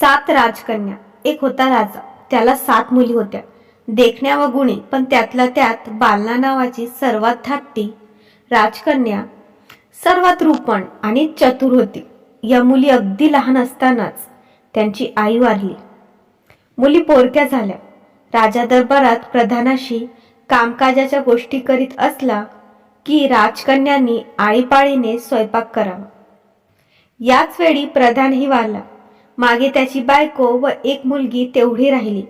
सात राजकन्या. एक होता राजा. त्याला सात मुली होत्या. देखण्या व गुणी पण त्यातल्या त्यात बालना नावाची सर्वात धाकटी राजकन्या सर्वात रूपण आणि चतुर होती. या मुली अगदी लहान असतानाच त्यांची आई वारली. मुली पोरक्या झाल्या. राजा दरबारात प्रधानाशी कामकाजाच्या गोष्टी करीत असला की राजकन्यांनी आळीपाळीने स्वयंपाक करावा. याच वेळी प्रधानही वारला. मागे त्याची बायको व एक मुलगी तेवढी राहिली.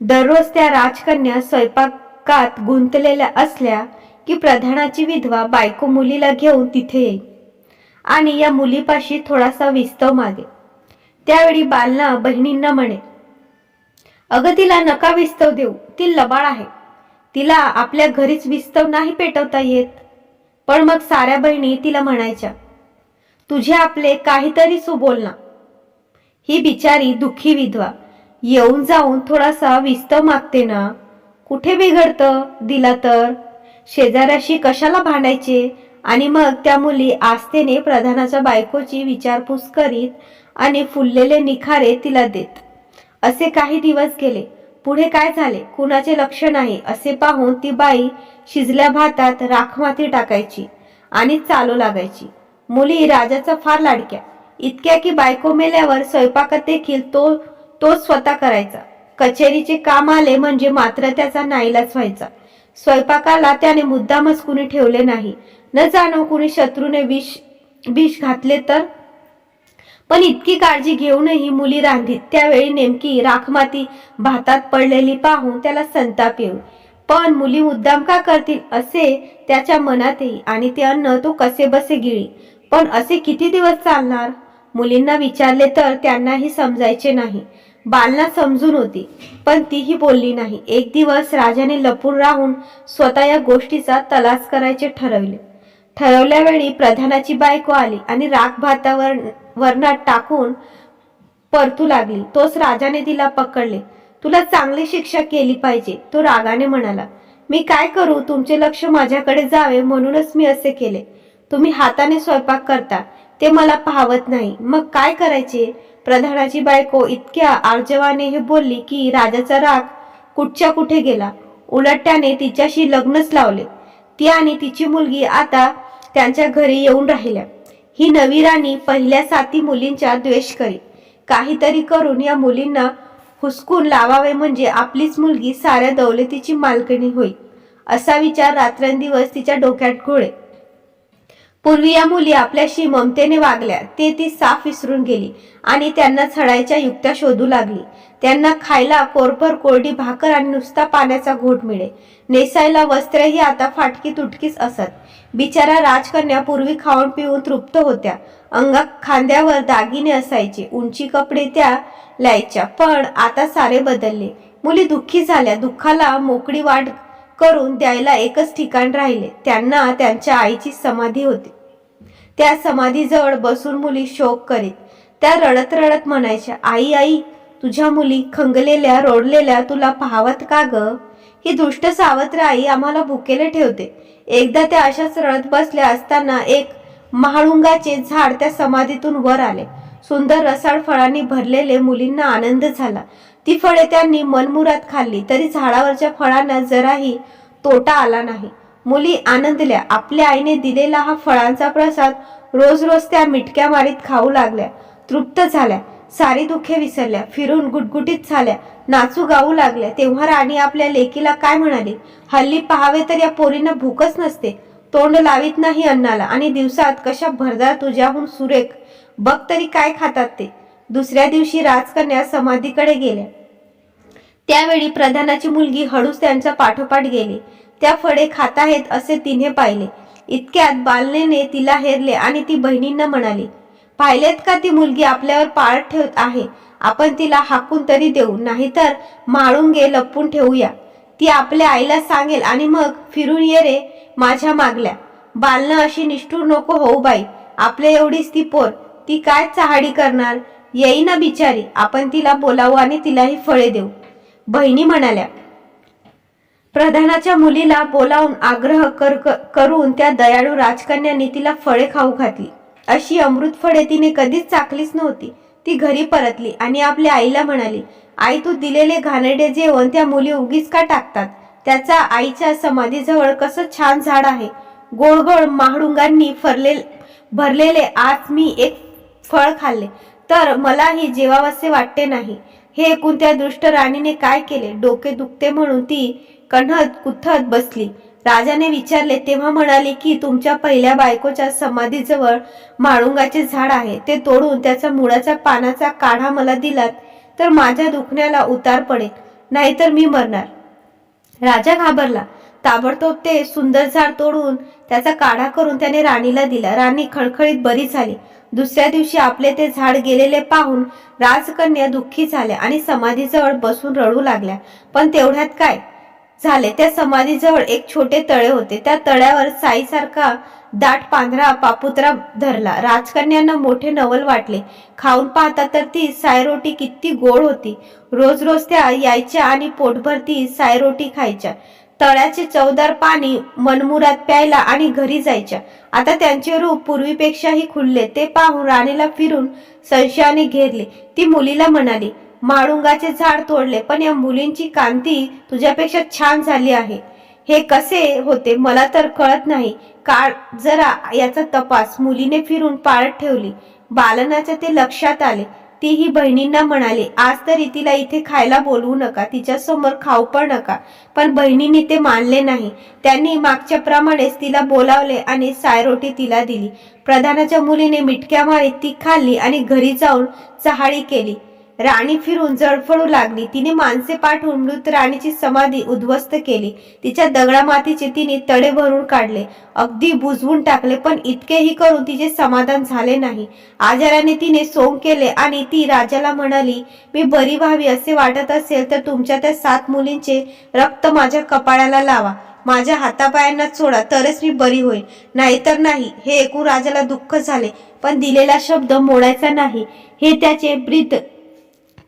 दररोज त्या राजकन्या स्वयंपाकात गुंतलेल्या असल्या की प्रधानाची विधवा बायको मुलीला घेऊन तिथे येईल. आणि या मुलीपाशी थोडासा विस्तव मागे. त्यावेळी बालना बहिणींना म्हणे अगं तिला नका विस्तव देऊ. ती लबाड आहे. तिला आपल्या घरीच विस्तव नाही पेटवता येत. पण मग साऱ्या बहिणी तिला म्हणायच्या तुझे आपले काहीतरी सुबोल ना ही बिचारी दुःखी विधवा. येऊन जाऊन थोडासा विस्तव मागते ना. कुठे बिघडतं? दिला तर. शेजाऱ्याशी कशाला भांडायचे? आणि मग त्या मुली आस्थेने प्रधानाच्या बायकोची विचारपूस करीत आणि फुललेले निखारे तिला देत. असे काही दिवस गेले. पुढे काय झाले? कुणाचे लक्ष नाही? असे पाहून ती बाई शिजल्या भातात राखमाती टाकायची आणि चालू लागायची. मुली राजाचा फार लाडक्या. इतक्या की बायको मेल्यावर स्वयंपाकात देखील तो तो स्वतः करायचा. कचेरीचे काम आले म्हणजे मात्र त्याचा नाईलाज व्हायचा. स्वयंपाकाला त्याने मुद्दामच कुणी ठेवले नाही. न जाणो कुणी शत्रूने विष विष घातले तर? पण इतकी काळजी घेऊनही मुली रांधीत. त्यावेळी नेमकी राखमाती भातात पडलेली पाहून त्याला संताप येऊ. पण मुली मुद्दाम का करतील असे त्याच्या मनात येई आणि ते अन्न तो कसे बसे गिळी. पण असे किती दिवस चालणार? मुलींना विचारले तर त्यांनाही समजायचे नाही. बालना समजून होती पण तीही बोलली नाही. एक दिवस राजाने लपून राहून स्वतः या गोष्टीचा तलास करायचे ठरवले. ठरवल्या वेळी प्रधानाची बायको आली आणि राख भातावर वरणात टाकून परतू लागली. तोच राजाने तिला पकडले. तुला चांगली शिक्षा केली पाहिजे तो रागाने म्हणाला. मी काय करू? तुमचे लक्ष माझ्याकडे जावे म्हणूनच मी असे केले. तुम्ही हाताने स्वयंपाक करता. ते मला पाहवत नाही. मग काय करायचे? प्रधानाची बायको इतक्या आर्जवाने हे बोलली की राजाचा राग कुठच्या कुठे गेला? उलट त्याने तिच्याशी लग्नच लावले. ती आणि तिची मुलगी आता त्यांच्या घरी येऊन राहिल्या. ही नवी राणी पहिल्या साती मुलींच्या द्वेष करी. काहीतरी करून या मुलींना हुसकून लावावे म्हणजे आपलीच मुलगी साऱ्या दौलतीची मालकणी होईल असा विचार रात्रंदिवस तिच्या डोक्यात घोळे. पूर्वी या मुली आपल्याशी ममतेने वागल्या ते ती साफ विसरून गेली आणि त्यांना चढायच्या युक्त्या शोधू लागली. त्यांना खायला कोरभर कोरडी भाकर आणि नुसता पाण्याचा घोट मिळे. नेसायला वस्त्रही आता फाटकी तुटकीच असत. बिचारा राजकन्या पूर्वी खाऊन पिऊन तृप्त होत्या. अंगा खांद्यावर दागिने असायचे उंची कपडे त्या लायच्या पण आता सारे बदलले. मुली दुःखी झाल्या दुःखाला मोकळी वाट करून द्यायला एकच ठिकाण राहिले. त्यांना त्यांच्या आईची समाधी होती. त्या समाधीजवळ बसून मुली शोक करीत. त्या रडत रडत म्हणायच्या आई आई तुझ्या मुली खंगलेल्या रोडलेल्या तुला पाहवत का ग? ही दुष्ट सावत्र आई आम्हाला भुकेले ठेवते. एकदा त्या अशाच रडत बसल्या असताना एक महाळुंगाचे झाड त्या समाधीतून वर आले. सुंदर रसाळ फळांनी भरलेले मुलींना आनंद झाला. ती फळे त्यांनी मनमुरात खाल्ली तरी झाडावरच्या फळांना जराही तोटा आला नाही. मुली आनंदल्या आपल्या आईने दिलेला हा फळांचा प्रसाद रोज रोज त्या मिटक्या मारीत खाऊ लागल्या. तृप्त झाल्या सारी दुःखे विसरल्या फिरून गुटगुटीत झाल्या नाचू गाऊ लागल्या. तेव्हा राणी आपल्या लेकीला काय म्हणाली? हल्ली पहावे तर या पोरींना भूकच नसते. तोंड लावीत नाही अन्नाला. आणि दिवसात कशा भरदार तुझ्याहून सुरेख. बघ तरी काय खातात ते. दुसऱ्या दिवशी राजकन्या समाधीकडे गेल्या. त्यावेळी प्रधानाची मुलगी हळूच त्यांच्या पाठोपाठ गेली. त्या फळे खात आहेत असे तिने पाहिले. इतक्यात बालनेने तिला हेरले आणि ती बहिणींना म्हणाली पाहिलेत का ती मुलगी आपल्यावर पाळत ठेवत आहे? आपण तिला हाकून तरी देऊ नाहीतर माळुंगे लपून ठेवूया. ती आपल्या आईला सांगेल आणि मग फिरून ये रे माझ्या मागल्या. बालनं अशी निष्ठूर नको होऊ बाई. आपल्या एवढीच ती पोर. ती काय चहाडी करणार? येई ना बिचारी. आपण तिला बोलावू आणि तिलाही फळे देऊ. बहिणी म्हणाल्या प्रधानाच्या मुलीला बोलावून आग्रह कर करून त्या दयाळू राजकन्यांनी तिला फळे खाऊ घातली. अशी अमृत फळे तिने कधीच चाकलीच नव्हती. ती घरी परतली आणि आपल्या आईला म्हणाली आई तू दिलेले घाणेरडे जेवण त्या मुली उगीच का टाकतात? त्याचा आईच्या समाधीजवळ कसं छान झाड आहे. गोळगोळ गोड महाडुंगांनी फरले भरलेले आज मी एक फळ खाल्ले. तर मलाही जेवावसे वाटते नाही. हे ऐकून त्या दुष्ट राणीने काय केले? डोके दुखते म्हणून ती कण्हत कुथत बसली. राजाने विचारले तेव्हा म्हणाले की तुमच्या पहिल्या बायकोच्या समाधीजवळ माळुंगाचे झाड आहे. ते तोडून त्याचा मुळाचा पानाचा काढा मला दिलात तर माझ्या दुखण्याला उतार पडेल नाहीतर मी मरणार. राजा घाबरला. ताबडतोब ते सुंदर झाड तोडून त्याचा काढा करून त्याने राणीला दिला. राणी खळखळीत बरी झाली. दुसऱ्या दिवशी आपले ते झाड गेलेले पाहून राजकन्या दुःखी झाल्या आणि समाधीजवळ बसून रडू लागल्या. पण तेवढ्यात काय? झाले. त्या समाधीजवळ एक छोटे तळे होते. त्या तळ्यावर साईसारखा दाट पांढरा पापुत्रा धरला. राजकन्यांना मोठे नवल वाटले. खाऊन पाहता तर ती सायरोटी किती गोड होती. रोज रोज त्या यायच्या आणि पोटभर ती सायरोटी खायच्या. तळ्याचे चवदार पाणी मनमुरात प्यायला आणि घरी जायच्या. आता त्यांचे रूप पूर्वीपेक्षाही खुलले. ते पाहून राणीला फिरून संशयाने घेरले. ती मुलीला म्हणाली माळुंगाचे झाड तोडले पण या मुलींची कांती तुझ्यापेक्षा छान झाली आहे. हे कसे होते मला तर कळत नाही. काळ जरा याचा तपास. मुलीने फिरून पाळत ठेवली. बालनाच्या ते लक्षात आले. तीही बहिणींना म्हणाली आज तरी तिला इथे खायला बोलवू नका तिच्या समोर खाऊ पण नका. पण बहिणींनी ते मानले नाही. त्यांनी मागच्या प्रमाणेच तिला बोलावले आणि सायरोटी तिला दिली. प्रधानाच्या मुलीने मिटक्या मारीत ती खाल्ली आणि घरी जाऊन चहाळी केली. राणी फिरून जळफळू लागली. तिने माणसे पाठवून मृत राणीची समाधी उद्ध्वस्त केली. तिच्या दगडा मातीचे तिने तडे भरून काढले. अगदी बुजवून टाकले पण इतकेही करून तिचे समाधान झाले नाही. आजाराने तिने सोंग केले आणि ती राजाला म्हणाली मी बरी व्हावी असे वाटत असेल तर तुमच्या त्या सात मुलींचे रक्त माझ्या कपाळाला लावा. माझ्या हातापायांना सोडा तरच मी बरी होईल नाहीतर नाही हे एकूण राजाला दुःख झाले पण दिलेला शब्द मोडायचा नाही. हे त्याचे ब्रीद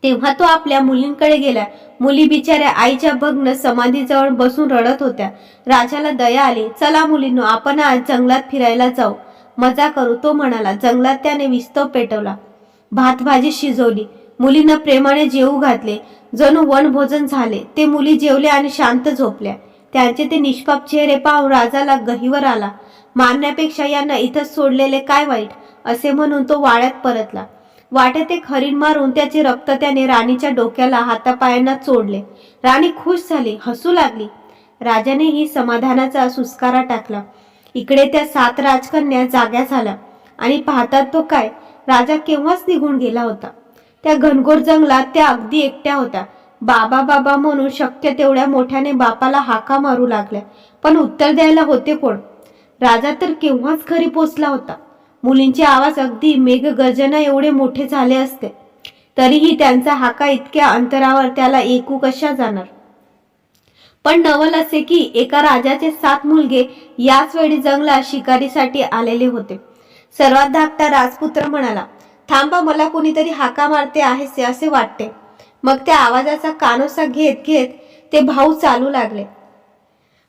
तेव्हा तो आपल्या मुलींकडे गेला. मुली बिचाऱ्या आईच्या भग्न समाधीजवळ बसून रडत होत्या. राजाला दया आली. चला मुलींनो आपण आज जंगलात फिरायला जाऊ. मजा करू तो म्हणाला. जंगलात त्याने विस्तव पेटवला. भात भाजी शिजवली. मुलींना प्रेमाने जेवू घातले. जणू वनभोजन झाले. ते मुली जेवले आणि शांत झोपल्या. त्यांचे ते निष्पाप चेहरे पाहून राजाला गहिवर आला. मारण्यापेक्षा यांना इथंच सोडलेले काय वाईट? असे म्हणून तो वाड्यात परतला. वाटेत एक हरिण मारून त्याचे रक्त त्याने राणीच्या डोक्याला हातापायांना चोडले. राणी खुश झाली हसू लागली. राजाने ही समाधानाचा सुस्कारा टाकला. इकडे त्या सात राजकन्या जाग्या झाल्या आणि पाहतात तो काय? राजा केव्हाच निघून गेला होता? त्या घनघोर जंगलात त्या अगदी एकट्या होत्या. बाबा बाबा म्हणून शक्य तेवढ्या मोठ्याने बापाला हाका मारू लागल्या. पण उत्तर द्यायला होते कोण? राजा तर केव्हाच घरी पोचला होता. मुलींचे आवाज अगदी मेघगर्जना एवढे मोठे झाले असते. तरीही त्यांचा हाका इतक्या अंतरावर त्याला ऐकू कशा जाणार? पण नवल असे की एका राजाचे सात मुलगे याच वेळी जंगलात शिकारीसाठी आलेले होते. सर्वात धाकटा राजपुत्र म्हणाला थांबा मला कोणीतरी हाका मारते आहे असे वाटते. मग त्या आवाजाचा कानोसा घेत घेत ते भाऊ चालू लागले.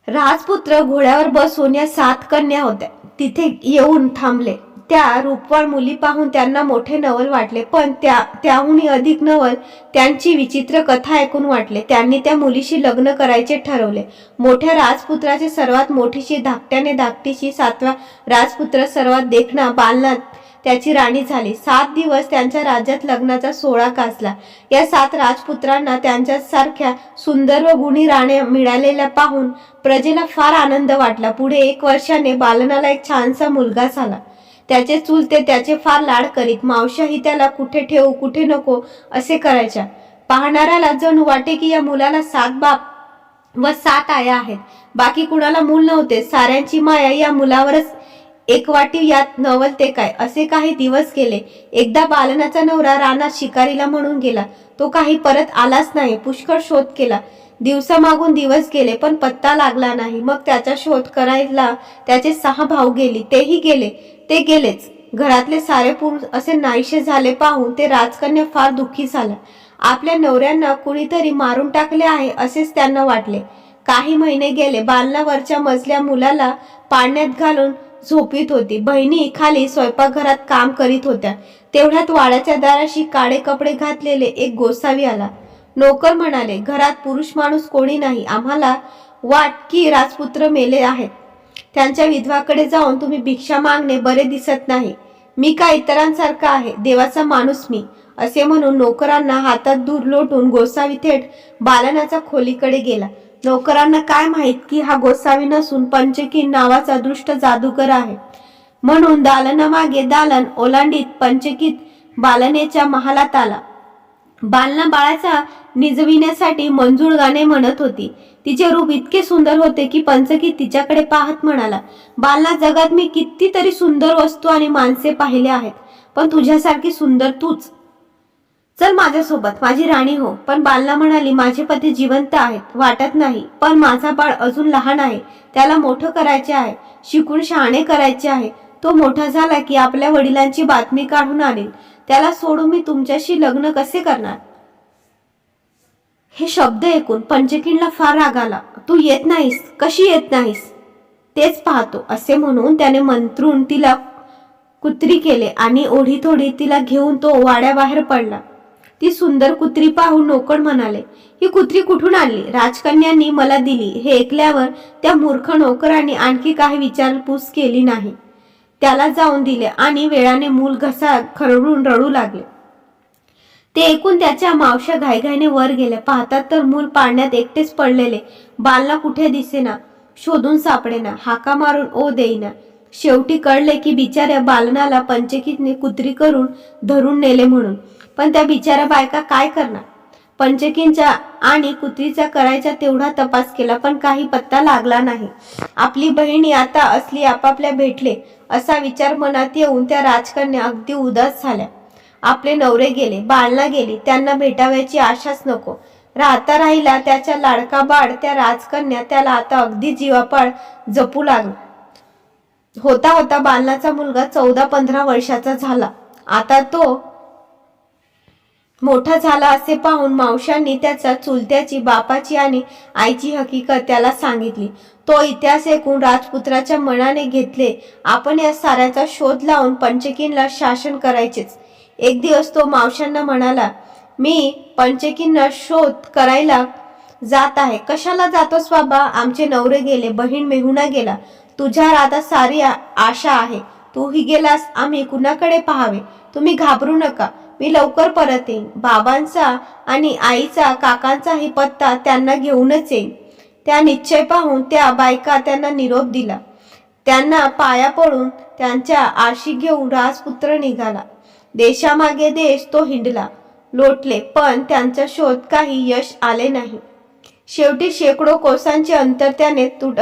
राजपुत्र घोड्यावर बसून या सात कन्या होत्या. तिथे येऊन थांबले. त्या रूपवान मुली पाहून त्यांना मोठे नवल वाटले. पण त्या त्याहूनही अधिक नवल त्यांची विचित्र कथा ऐकून वाटले. त्यांनी त्या मुलीशी लग्न करायचे ठरवले. मोठ्या राजपुत्राचे सर्वात मोठीशी धाकट्याने धाकटीशी सातवा राजपुत्र सर्वात देखणा बालनात त्याची राणी झाली. सात दिवस त्यांच्या राज्यात लग्नाचा सोहळा गाजला. या सात राजपुत्रांना त्यांच्या सारख्या सुंदर व गुणी राण्या मिळालेल्या पाहून प्रजेला फार आनंद वाटला. पुढे एक वर्षाने बालनाला एक छानसा मुलगा झाला. त्याचे चुलते त्याचे फार लाड करीत मावशाही त्याला कुठे ठेवू कुठे नको असे करायच्या. पाहणाऱ्याला जणू वाटे की या मुलाला सात बाप व सात आया आहेत. बाकी कुणाला मूल नव्हते. साऱ्यांची माया या मुलावरच एक वाटी यात नवलते काय? असे काही दिवस गेले. एकदा बालनाचा नवरा रानात शिकारीला म्हणून गेला. तो काही परत आलाच नाही. पुष्कळ शोध केला. दिवसामागून दिवस गेले पण पत्ता लागला नाही. मग त्याचा शोध करायला त्याचे सहा भाऊ गेली. तेही गेले. ते गेलेच. घरातले सारे पुरुष असे नाहीसे झाले पाहून ते राजकन्या फार दुःखी झाला. आपल्या नवऱ्यांना कुणीतरी मारून टाकले आहे असेच त्यांना वाटले. काही महिने गेले बालनावरच्या मजल्या मुलाला पाण्यात घालून झोपीत होती. बहिणी खाली स्वयंपाकघरात काम करीत होत्या. तेवढ्यात वाड्याच्या दाराशी काळे कपडे घातलेले एक गोसावी आला. नोकर म्हणाले घरात पुरुष माणूस कोणी नाही. आम्हाला वाट की राजपुत्र मेले आहेत. त्यांच्या विधवाकडे जाऊन तुम्ही भिक्षा मागणे बरे दिसत नाही. मी का इतरांसारखा आहे? देवाचा माणूस मी. असे म्हणून नोकरांना हातात दूर लोटून गोसावी थेट बालनाच्या खोलीकडे गेला. नोकरांना काय माहीत की हा गोसावी नसून पंचकीन नावाचा दृष्ट जादूगर आहे. म्हणून दालनामागे दालन ओलांडीत पंचकीत बालनेच्या महालात आला. बालना बाळाचा निजविण्यासाठी मंजूळ गाणे म्हणत होती. तिचे रूप इतके सुंदर होते की पंचकी तिच्याकडे पाहत म्हणाला बालना जगात मी कितीतरी सुंदर वस्तू आणि माणसे पाहिले आहेत पण तुझ्यासारखी सुंदर तूच. चल माझ्यासोबत माझी राणी हो. पण बालना म्हणाली माझे पती जिवंत आहेत वाटत नाही पण माझा बाळ अजून लहान आहे त्याला मोठं करायचे आहे शिकून शहाणे करायचे आहे. तो मोठा झाला की आपल्या वडिलांची बातमी काढून आणेल. त्याला सोडून मी तुमच्याशी लग्न कसे करणार? हे शब्द ऐकून पंचकीनला फार राग आला. तू येत नाहीस. कशी येत नाहीस? तेच पाहतो असे म्हणून त्याने मंत्रून तिला कुत्री केले आणि ओढी थोडी तिला घेऊन तो वाड्याबाहेर पडला. ती सुंदर कुत्री पाहून नोकर म्हणाले ही कुत्री कुठून आणली? राजकन्यांनी मला दिली. हे ऐकल्यावर त्या मूर्ख नोकरांनी आणखी काही विचारपूस केली नाही. त्याला जाऊन दिले आणि वेळाने मूल घसा खरडून रडू लागले. ते ऐकून त्याच्या मावश्या घाईघाईने वर गेल्या. पाहतात तर मूल पाळण्यात एकटेच पडलेले. बालना कुठे दिसेना शोधून सापडेना हाका मारून ओ देईना. शेवटी कळले की बिचाऱ्या बालनाला पंचकीतने कुत्री करून धरून नेले म्हणून. पण त्या बिचाऱ्या बायका काय करणार? पंचकींच्या आणि कुत्रीचा करायचा तेवढा तपास केला पण काही पत्ता लागला नाही. आपली बहिणी आता असली आपापल्या भेटले. असा विचार मनात येऊन त्या राजकन्या अगदी उदास झाल्या. आपले नवरे गेले बाळना गेली त्यांना भेटाव्याची आशाच नको. राहता राहिला त्याच्या लाडका बाळ त्या राजकन्या त्याला आता अगदी जीवापाळ जपू लागला. होता होता बालनाचा मुलगा चौदा पंधरा वर्षाचा झाला. आता तो मोठा झाला असे पाहून मावशांनी त्याच्या चुलत्याची बापाची आणि आईची हकीकत त्याला सांगितली. तो इतिहास ऐकून राजपुत्राच्या मनाने घेतले आपण या साऱ्याचा शोध लावून पंचकीनला शासन करायचेच. एक दिवस तो मावशांना म्हणाला मी पंचकींना शोध करायला जात आहे. कशाला जातोस बाबा? आमचे नवरे गेले बहीण मेहुणा गेला. तुझ्या आता सारी आशा आहे. तूही गेलास आम्ही कुणाकडे पाहावे? तुम्ही घाबरू नका. मी लवकर परत येईन. बाबांचा आणि आईचा काकांचाही पत्ता त्यांना घेऊनच येईन. त्या निश्चय पाहून त्या बायका त्यांना निरोप दिला. त्यांना पाया पडून त्यांच्या आशी घेऊन राजपुत्र निघाला. देशामागे देश तो हिंडला. लोटले पण त्यांचा शोध काही यश आले नाही. शेवटी शेकडो कोसांचे अंतर त्याने तुड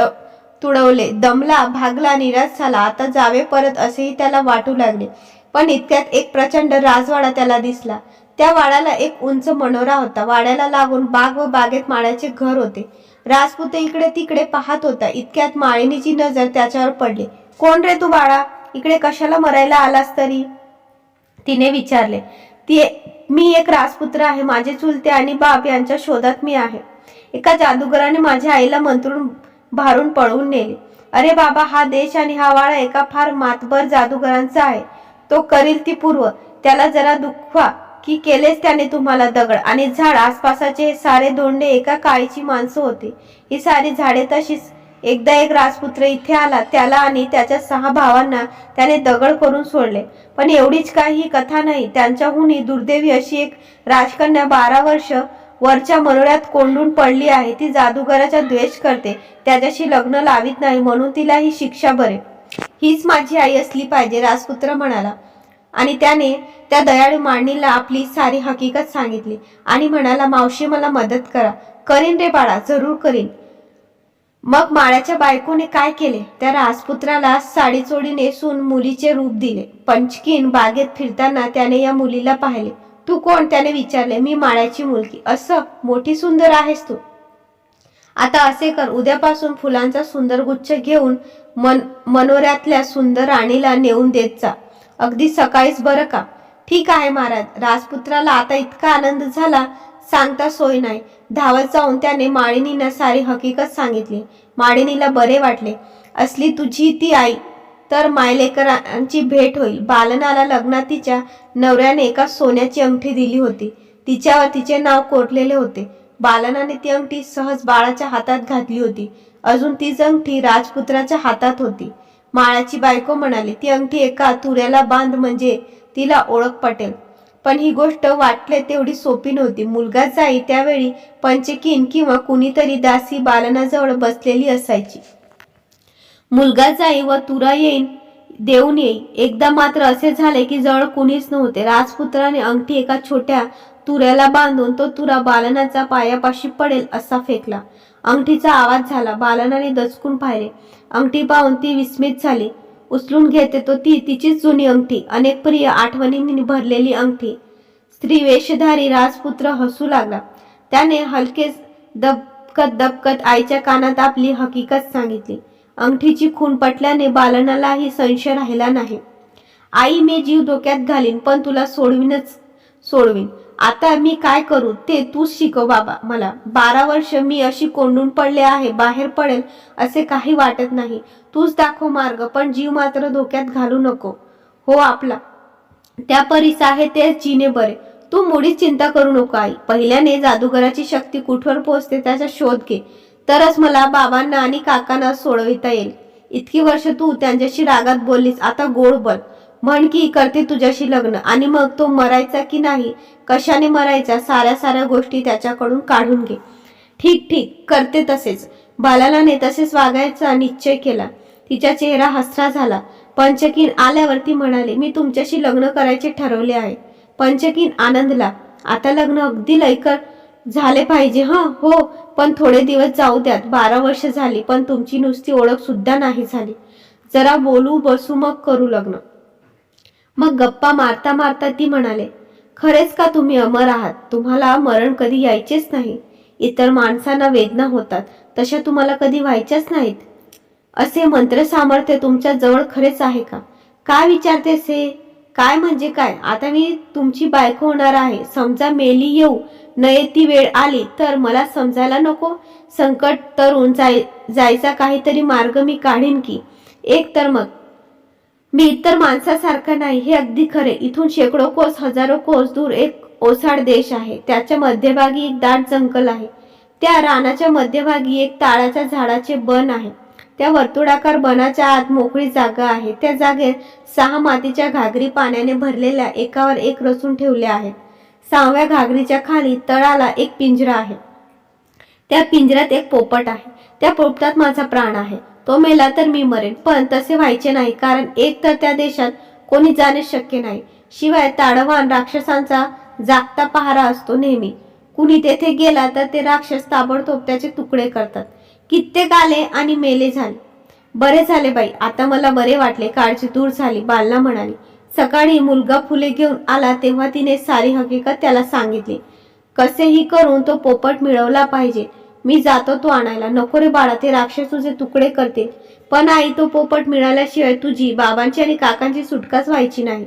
तुडवले. दमला भागला निराश झाला. आता जावे परत असेही त्याला वाटू लागले. पण इतक्यात एक प्रचंड राजवाडा त्याला दिसला. त्या वाड्याला एक उंच मनोरा होता. वाड्याला लागून बाग व बागेत माळ्याचे घर होते. राजपुते इकडे तिकडे पाहत होता. इतक्यात माळिनीची नजर त्याच्यावर पडली. कोण रे तू बाळा? इकडे कशाला मरायला आलास तरी? तिने विचारले. ती मी एक राजपुत्र आहे. माझे चुलते आणि बाप यांच्या शोधात मी आहे. एका जादूगराने माझ्या आईला मंत्रून भारून पळवून नेले. अरे बाबा हा देश आणि हा वाडा एका फार मातबर जादूगरांचा आहे. तो करील ती पूर्व. त्याला जरा दुखवा की केलेच त्याने तुम्हाला दगड. आणि झाड आसपासाचे हे सारे दोंडे एका काळीची माणसं होती. ही सारी झाडे तशीच. एकदा एक राजपुत्र इथे आला त्याला आणि त्याच्या सहा भावांना त्याने दगड करून सोडले. पण एवढीच काही कथा नाही. त्यांच्याहूनही दुर्दैवी अशी एक राजकन्या बारा वर्ष वरच्या मनोऱ्यात कोंडून पडली आहे. ती जादूगराचा द्वेष करते. त्याच्याशी लग्न लावित नाही म्हणून तिला ही शिक्षा बरे. हीच माझी आई असली पाहिजे राजपुत्र म्हणाला. आणि त्याने त्या दयाळू मांडणीला आपली सारी हकीकत सांगितली. आणि म्हणाला मावशी मला मदत करा. करीन रे बाळा जरूर करीन. मग माळ्याच्या बायकोने काय केले? त्या राजपुत्राला साडी चोडी नेसून मुलीचे रूप दिले. पंचकीन बागेत फिरताना त्याने या मुलीला पाहिले. तू कोण? त्याने विचारले. मी माळ्याची मुलगी. असं? मोठी सुंदर आहेस तू. आता असे कर. उद्यापासून फुलांचा सुंदर गुच्छ घेऊन मन मनोऱ्यातल्या सुंदर राणीला नेऊन देत जा. अगदी सकाळीच बरं का? ठीक आहे महाराज. राजपुत्राला आता इतका आनंद झाला सांगता सोय नाही. धावत जाऊन त्याने माळिनीला सारी हकीकत सांगितली. माळिनीला बरे वाटले. असली तुझी ती आई तर मायलेकरांची भेट होईल. बालनाला लग्नात तिच्या नवऱ्याने एका सोन्याची अंगठी दिली होती. तिच्यावर तिचे नाव कोरलेले होते. बालनाने ती अंगठी सहज बाळाच्या हातात घातली होती. अजून तीच अंगठी राजपुत्राच्या हातात होती. माळाची बायको म्हणाली ती अंगठी एका तुऱ्याला बांध म्हणजे तिला ओळख पटेल. पण ही गोष्ट वाटले तेवढी सोपी नव्हती. मुलगा जाई त्यावेळी पंचकीन किंवा कुणीतरी दासी बालनाजवळ बसलेली असायची. मुलगा जाई व तुरा येईन देऊन येई. एकदा मात्र असे झाले की जवळ कुणीच नव्हते. राजपुत्राने अंगठी एका छोट्या तुऱ्याला बांधून तो तुरा बालनाचा पायापाशी पडेल असा फेकला. अंगठीचा आवाज झाला. बालनाने दचकून पाहिले. अंगठी पाहून ती विस्मित झाली. उचलून घेते तो ती तिचीच जुनी अंगठी. अनेक प्रिय आठवणींनी भरलेली अंगठी. स्त्री वेशधारी राजपुत्र हसू लागला. त्याने हलकेच दबकत दबकत आईच्या कानात आपली हकीकत सांगितली. अंगठीची खून पटल्याने बालनालाही संशय राहिला नाही. आई मी जीव धोक्यात घालीन पण तुला सोडवीनच सोडवीन. आता मी काय करू ते तूच शिकव बाबा. मला बारा वर्ष मी अशी कोंडून पडले आहे बाहेर पडेल असे काही वाटत नाही. तूच दाखव मार्ग पण जीव मात्र धोक्यात घालू नको. हो आपला. त्या परीस आहे ते जिने बरे. तू मुळीच चिंता करू नको आई. पहिल्याने जादूगराची शक्ती कुठवर पोहोचते त्याचा शोध घे. तरच मला बाबांना आणि काकांना सोडविता येईल. इतकी वर्ष तू त्यांच्याशी रागात बोललीस आता गोड बन म्हण की करते तुझ्याशी लग्न. आणि मग तो मरायचा की नाही कशाने मरायचा साऱ्या साऱ्या गोष्टी त्याच्याकडून काढून घे. ठीक ठीक करते तसेच. बालालाने तसेच वागायचा निश्चय केला. तिचा चेहरा हसरा झाला. पंचकीन आल्यावरती म्हणाले मी तुमच्याशी लग्न करायचे ठरवले आहे. पंचकीन आनंदला आता लग्न अगदी लयकर झाले पाहिजे हं हो पण थोडे दिवस जाऊ द्यात. बारा वर्ष झाली पण तुमची नुसती ओळख सुद्धा नाही झाली. जरा बोलू बसू मग करू लग्न. मग गप्पा मारता मारता ती म्हणाले खरेच का तुम्ही अमर आहात? तुम्हाला मरण कधी यायचेच नाही. इतर माणसांना वेदना होतात. तशा तुम्हाला कधी व्हायच्याच नाहीत. असे मंत्र सामर्थ्य तुमच्या जवळ खरेच आहे का? काय विचारतेस हे? काय म्हणजे काय? आता मी तुमची बायको होणार आहे. समजा मेली येऊ. नये ती वेळ आली तर मला समजायला नको. संकट तरुण जाय जायचा काहीतरी मार्ग मी काढीन की. एक तर मग मी इतर माणसासारखा नाही हे अगदी खरे इथून शेकडो कोस हजारो कोस दूर एक ओसाड देश आहे. त्याच्या मध्यभागी एक दाट जंगल आहे. त्या रानाच्या मध्यभागी एक ताळाच्या झाडाचे बन आहे. त्या वर्तुळाकार बनाच्या आत मोकळी जागा आहे. त्या जागेत सहा मातीच्या घागरी पाण्याने भरलेल्या एकावर एक रचून ठेवल्या आहेत सहाव्या घागरीच्या खाली तळाला एक पिंजरा आहे. त्या पिंजऱ्यात एक पोपट आहे. त्या पोपटात माझा प्राण आहे. तो मेला तर मी मरेन पण तसे व्हायचे नाही कारण एक तर त्या देशात कोणी जाणे शक्य नाही. शिवाय ताडवान राक्षसांचा जागता पहारा असतो नेहमी. कुणी तेथे गेला तर ते राक्षस ताबडतोब त्याचे तुकडे करतात. कित्येक आले आणि मेले झाले. बरे झाले बाई आता मला बरे वाटले काळजी दूर झाली बालना म्हणाली. सकाळी मुलगा फुले घेऊन आला तेव्हा तिने सारी हकीकत त्याला सांगितली. कसेही करून तो पोपट मिळवला पाहिजे. मी जातो तो आणायला. नको रे बाळा ते राक्षस तुझे तुकडे करतील. पण आई तो पोपट मिळाल्याशिवाय तुझी बाबांची आणि काकांची सुटकाच व्हायची नाही.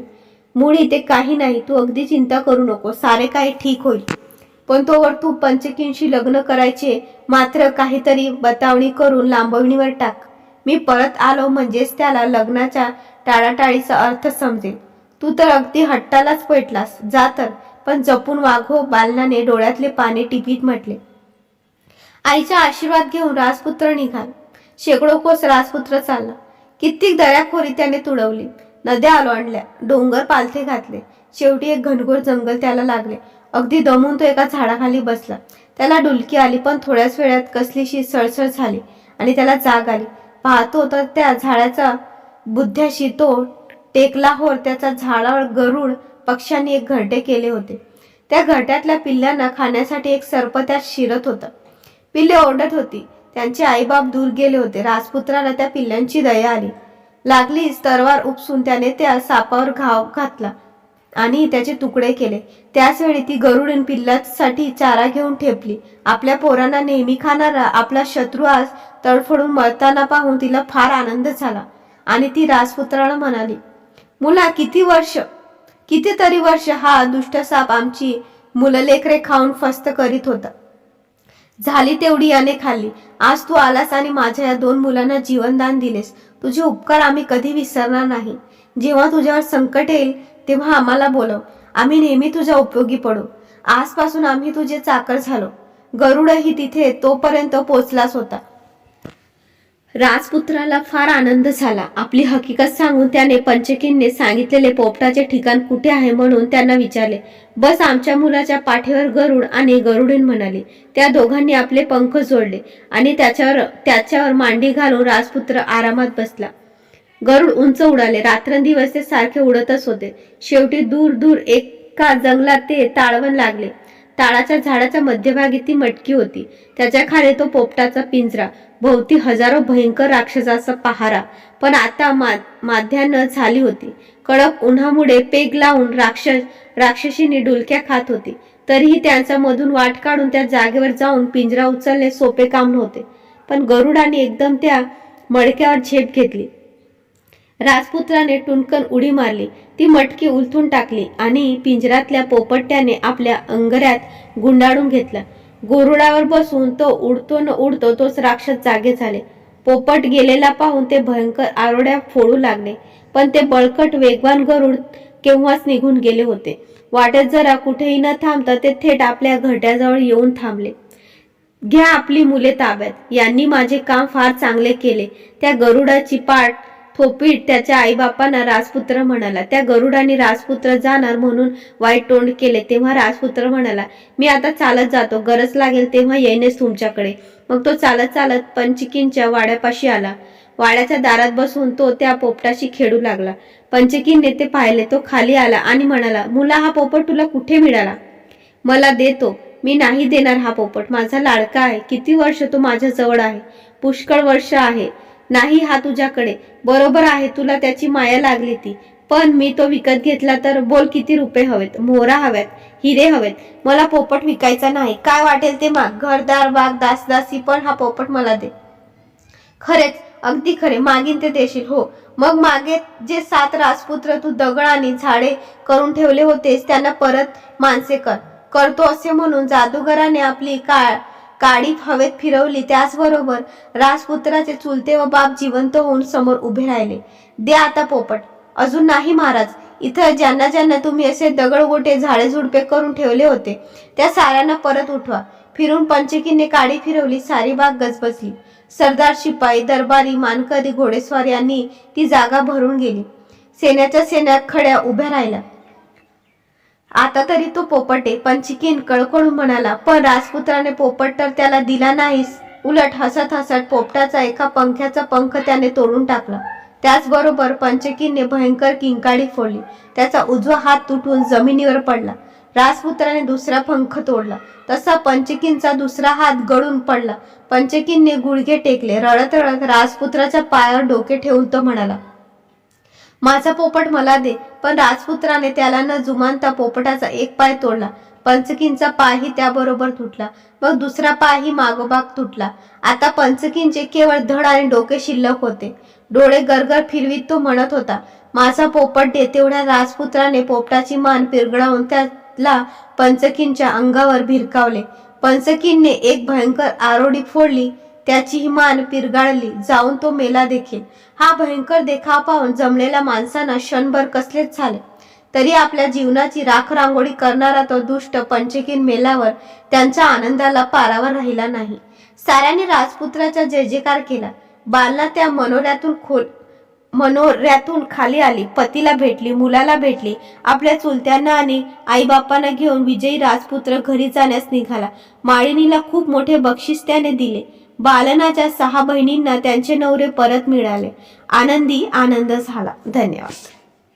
मुळी ते काही नाही. तू अगदी चिंता करू नको. सारे काही ठीक होईल. पण तोवर तू पंचकींशी लग्न करायचे मात्र काहीतरी बतावणी करून लांबवणीवर टाक. मी परत आलो म्हणजेच त्याला लग्नाच्या टाळाटाळीचा अर्थ समजेल. तू तर अगदी हट्टालाच पेटलास. जा तर. पण जपून वाघो हो, बालनाने डोळ्यातले पाणी टिपीत म्हटले. आईचा आशीर्वाद घेऊन राजपुत्र निघाल. शेकडो कोस राजपुत्र चालला. कित्येक दऱ्याखोरी त्याने तुडवली. नद्या आलोंडल्या डोंगर पालथे घातले. शेवटी एक घनघोर जंगल त्याला लागले. अगदी दमून तो एका झाडाखाली बसला. त्याला डुलकी आली पण थोड्याच वेळात कसलीशी सळसळ झाली आणि त्याला जाग आली. पाहतो तर त्या झाडाचा बुद्ध्याशी तो टेकला होर त्याचा झाडावर गरुड पक्ष्यांनी एक घरटे केले होते. त्या घरट्यातल्या पिल्ल्यांना खाण्यासाठी एक सर्प त्यात शिरत होता. पिल्ले ओरडत होती. त्यांचे आईबाप दूर गेले होते. राजपुत्राला त्या पिल्लांची दया आली. लागलीच तरवार उपसून त्याने त्या सापावर घाव घातला आणि त्याचे तुकडे केले. त्याच वेळी ती गरुडीन पिल्लासाठी चारा घेऊन ठेपली. आपल्या पोरांना नेहमी खाणारा आपला शत्रू आज तडफडून मरताना पाहून तिला फार आनंद झाला आणि ती राजपुत्राला म्हणाली मुला किती वर्ष? कितीतरी वर्ष हा दुष्ट साप आमची मुललेकरे खाऊन फस्त करीत होता. झाली तेवढी याने खाल्ली. आज तू आलास आणि माझ्या या दोन मुलांना जीवनदान दिलेस. तुझे उपकार आम्ही कधी विसरणार नाही. जेव्हा तुझ्यावर संकट येईल तेव्हा आम्हाला बोलव. आम्ही नेहमी तुझ्या उपयोगी पडू. आजपासून आम्ही तुझे चाकर झालो. गरुडही तिथे तोपर्यंत पोचलाच होता. राजपुत्राला फार आनंद झाला. आपली हकीकत सांगून त्याने पंचकींने सांगितलेले पोपटाचे ठिकाण कुठे आहे म्हणून त्यांना विचारले. बस आमच्या मुलाच्या पाठीवर गरुड आणि गरुडीन म्हणाली. त्या दोघांनी आपले पंख जोडले आणि त्याच्यावर त्याच्यावर मांडी घालून राजपुत्र आरामात बसला. गरुड उंच उडाले. रात्रंदिवस ते सारखे उडतच होते शेवटी दूर दूर एका जंगलात ते ताळवण लागले. ताळाच्या झाडाच्या मध्यभागी ती मटकी होती. त्याच्याखाली तो पोपटाचा पिंजरा. भोवती हजारो भयंकर राक्षसाचा पहारा. पण आता माध्यान्ह झाली होती. कडक उन्हामुळे पेग लावून राक्षस राक्षसीने डुलक्या खात होती. तरीही त्यांचा मधून वाट काढून त्या जागेवर जाऊन पिंजरा उचलणे सोपे काम नव्हते. पण गरुडाने एकदम त्या मडक्यावर झेप घेतली. राजपुत्राने टुनकन उडी मारली. ती मटकी उलथून टाकली आणि पिंजरातल्या पोपट्याने आपल्या अंगऱ्यात गुंडाळून घेतला. गोरुडावर बसून तो उडतो न उडतो तोच राक्षस जागे झाले. पोपट गेलेला पाहून ते भयंकर आरोड्या फोडू लागले. पण ते बळकट वेगवान गरुड केव्हाच निघून गेले होते. वाटेत जरा कुठेही न थांबता ते थेट आपल्या घरट्याजवळ येऊन थांबले. घ्या आपली मुले ताब्यात. यांनी माझे काम फार चांगले केले. त्या गरुडाची पाठ थोपीट त्याच्या आईबापांना राजपुत्र म्हणाला. त्या गरुडाने राजपुत्र जाणार म्हणून वाईट तोंड केले. तेव्हा राजपुत्र म्हणाला मी आता चालत जातो. गरज लागेल तेव्हा येणेच तुमच्याकडे. मग तो चालत चालत पंचकींच्या वाड्यापाशी आला. वाड्याच्या दारात बसून तो त्या पोपटाशी खेळू लागला. पंचकीनने ते पाहिले. तो खाली आला आणि म्हणाला मुला हा पोपट तुला कुठे मिळाला? मला देतो मी नाही देणार हा पोपट. माझा लाडका आहे. किती वर्ष तो माझ्या जवळ आहे? पुष्कळ वर्ष आहे. नाही हा तुझ्याकडे. बरोबर आहे तुला त्याची माया लागली ती. पण मी तो विकत घेतला तर बोल किती रुपये हवेत मोहरा हव्यात हिरे हवेत. मला पोपट विकायचा नाही. काय वाटेल ते माग. घरदार बाग दासदासी पण हा पोपट मला दे. खरेच अगदी खरे. मागीन ते देशील हो. मग मागे जे सात राजपुत्र तू दगड आणि झाडे करून ठेवले होतेस त्यांना परत माणसे कर. करतो असे म्हणून जादूगराने आपली काळ काडी हवेत फिरवली त्याचबरोबर राजपुत्राचे चुलते व बाप जिवंत होऊन समोर उभे राहिले. दे आता पोपट. अजून नाही महाराज. इथं ज्यांना ज्यांना तुम्ही असे दगडगोटे झाडे झुडपे करून ठेवले होते त्या साऱ्यांना परत उठवा. फिरून पंचकीने काडी फिरवली सारी बाग गजबजली. सरदार शिपाई दरबारी मानकरी घोडेस्वार यांनी ती जागा भरून गेली. सेन्याच्या सेन्या खड्या उभ्या राहिल्या. आता तरी तो पोपटे पंचिकीन कळकळून म्हणाला पण राजपुत्राने पोपट तर त्याला दिला नाहीस. उलट हसत हसत पोपटाचा एका पंख्याचा पंख त्याने तोडून टाकला. त्याचबरोबर पंचकीनने भयंकर किंकाळी फोडली. त्याचा उजवा हात तुटून जमिनीवर पडला. राजपुत्राने दुसरा पंख तोडला. तसा पंचकींचा दुसरा हात गळून पडला. पंचकींनी गुडघे टेकले. रडत रडत राजपुत्राच्या पायावर डोके ठेवून तो म्हणाला माझा पोपट मला दे. पण राजपुत्राने त्याला न जुमानता पोपटाचा एक पाय तोडला. पंचकींचा पायही त्याबरोबर तुटला. मग दुसरा पायही मागोबाग तुटला. आता पंचकींचे केवळ धड आणि डोके शिल्लक होते. डोळे गरगर फिरवीत तो म्हणत होता माझा पोपट दे. तेवढ्या राजपुत्राने पोपटाची मान पिरगळावून त्याला पंचकींच्या अंगावर भिरकावले. पंचकींने एक भयंकर आरोडी फोडली. त्याची ही मान पिरगाळली. जाऊन तो मेला देखील. हा भयंकर देखाव पाहून जमलेल्या माणसांना क्षणभर कसलेच झाले. तरी आपल्या जीवनाची राख रांगोळी करणारा तो दुष्ट पंचकीन मेल्यावर त्यांच्या आनंदाला पारावर राहिला नाही. साऱ्यांनी राजपुत्राचा जय जयकार केला. बालना त्या मनोऱ्यातून खोल मनोऱ्यातून खाली आली. पतीला भेटली मुलाला भेटली. आपल्या चुलत्यांना आणि आईबापांना घेऊन विजयी राजपुत्र घरी जाण्यास निघाला. माळिनीला खूप मोठे बक्षीस त्याने दिले. बालनाच्या सहा बहिणींना त्यांचे नवरे परत मिळाले. आनंदी आनंद झाला. धन्यवाद.